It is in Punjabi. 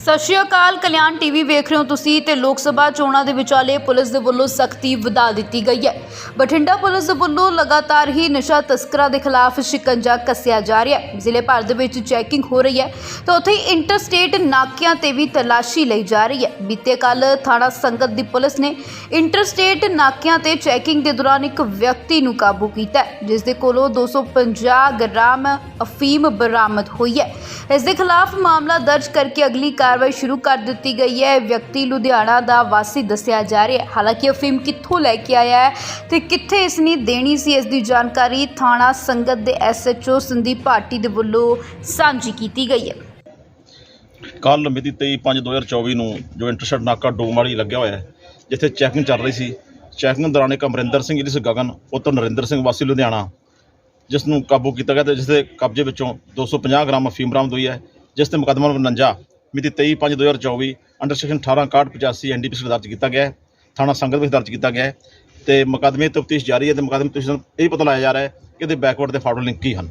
ਸਤਿ ਸ਼੍ਰੀ ਅਕਾਲ, ਕਲਿਆਣ ਟੀਵੀ ਵੇਖ ਰਹੇ ਹੋ ਤੁਸੀਂ ਤੇ ਲੋਕ ਸਭਾ ਚੋਣਾਂ ਦੇ ਵਿਚਾਲੇ ਪੁਲਿਸ ਦੇ ਵੱਲੋਂ ਸਖਤੀ ਵਧਾ ਦਿੱਤੀ ਗਈ ਹੈ। ਬਠਿੰਡਾ ਪੁਲਿਸ ਦੇ ਵੱਲੋਂ ਲਗਾਤਾਰ ਹੀ ਨਸ਼ਾ ਤਸਕਰਾਂ ਦੇ ਖਿਲਾਫ ਸ਼ਿਕੰਜਾ ਕੱਸਿਆ ਜਾ ਰਿਹਾ ਹੈ। ਜ਼ਿਲ੍ਹੇ ਭਰ ਦੇ ਵਿੱਚ ਚੈਕਿੰਗ ਹੋ ਰਹੀ ਹੈ ਤਾਂ ਉੱਥੇ ਹੀ ਇੰਟਰਸਟੇਟ ਨਾਕਿਆਂ ਤੇ ਵੀ ਤਲਾਸ਼ੀ ਲਈ ਜਾ ਰਹੀ ਹੈ। ਬੀਤੇ ਕੱਲ ਥਾਣਾ ਸੰਗਤ ਦੀ ਪੁਲਿਸ ਨੇ ਇੰਟਰਸਟੇਟ ਨਾਕਿਆਂ ਤੇ ਚੈਕਿੰਗ ਦੇ ਦੌਰਾਨ ਇੱਕ ਵਿਅਕਤੀ ਨੂੰ ਕਾਬੂ ਕੀਤਾ ਜਿਸ ਦੇ ਕੋਲੋਂ 250 ਗ੍ਰਾਮ ਅਫੀਮ ਬਰਾਮਦ ਹੋਈ ਹੈ। ਇਸ ਦੇ ਖਿਲਾਫ ਮਾਮਲਾ ਦਰਜ ਕਰਕੇ ਅਗਲੀ ਕਾਰਵਾਈ ਸ਼ੁਰੂ ਕਰ ਦਿੱਤੀ ਗਈ ਹੈ। ਇਹ ਵਿਅਕਤੀ ਲੁਧਿਆਣਾ ਦਾ ਵਾਸੀ ਦੱਸਿਆ ਜਾ ਰਿਹਾ ਹੈ। ਹਾਲਾਂਕਿ ਅਫੀਮ ਕਿੱਥੋਂ ਲੈ ਕੇ ਆਇਆ ਹੈ ਤੇ ਕਿੱਥੇ ਇਸ ਨੇ ਦੇਣੀ ਸੀ, ਇਸ ਦੀ ਜਾਣਕਾਰੀ ਥਾਣਾ ਸੰਗਤ ਦੇ ਐਸਐਚਓ ਸੰਦੀਪ ਭਾਟੀ ਦੇ ਵੱਲੋਂ ਸਾਂਝੀ ਕੀਤੀ ਗਈ ਹੈ। ਕੱਲ ਮਿਤੀ 23/5/2024 ਨੂੰ ਜੋ ਇੰਟਰਸੈਟ ਨਾਕਾ ਡੋਮ ਲੱਗਿਆ ਹੋਇਆ ਹੈ, ਜਿੱਥੇ ਚੈਕਿੰਗ ਚੱਲ ਰਹੀ ਸੀ, ਚੈਕਿੰਗ ਦੌਰਾਨ ਇੱਕ ਅਮਰਿੰਦਰ ਸਿੰਘ ਜਿਸ ਗਗਨ, ਪੁੱਤਰ ਨਰਿੰਦਰ ਸਿੰਘ, ਵਾਸੀ ਲੁਧਿਆਣਾ ਜਿਸ ਨੂੰ ਕਾਬੂ ਕੀਤਾ ਗਿਆ ਤੇ ਜਿਸ ਦੇ ਕਬਜ਼ੇ ਵਿੱਚੋਂ 250 ਗ੍ਰਾਮ ਅਫੀਮ ਬਰਾਮਦ ਹੋਈ ਹੈ, ਜਿਸ ਤੇ ਮੁਕੱਦਮਾ ਨੰਬਰ 49 ਮਿਤੀ 23/5/2024 ਅੰਡਰ ਸੈਕਸ਼ਨ 186185 ਐਨਡੀਪੀਸੀ ਦਰਜ ਕੀਤਾ ਗਿਆ ਹੈ, ਥਾਣਾ ਸੰਗਤ ਵਿੱਚ ਦਰਜ ਕੀਤਾ ਗਿਆ ਹੈ ਤੇ ਮੁਕੱਦਮੇ ਤਫਤੀਸ਼ ਜਾਰੀ ਹੈ ਤੇ ਮੁਕੱਦਮੇ ਤੁਸੀਂ ਇਹ ਪਤਾ ਲਾਇਆ ਜਾ ਰਿਹਾ ਹੈ ਕਿ ਇਹਦੇ ਬੈਕਵਰਡ ਦੇ ਫਾਰਵਰਡ ਲਿੰਕ ਕੀ ਹਨ।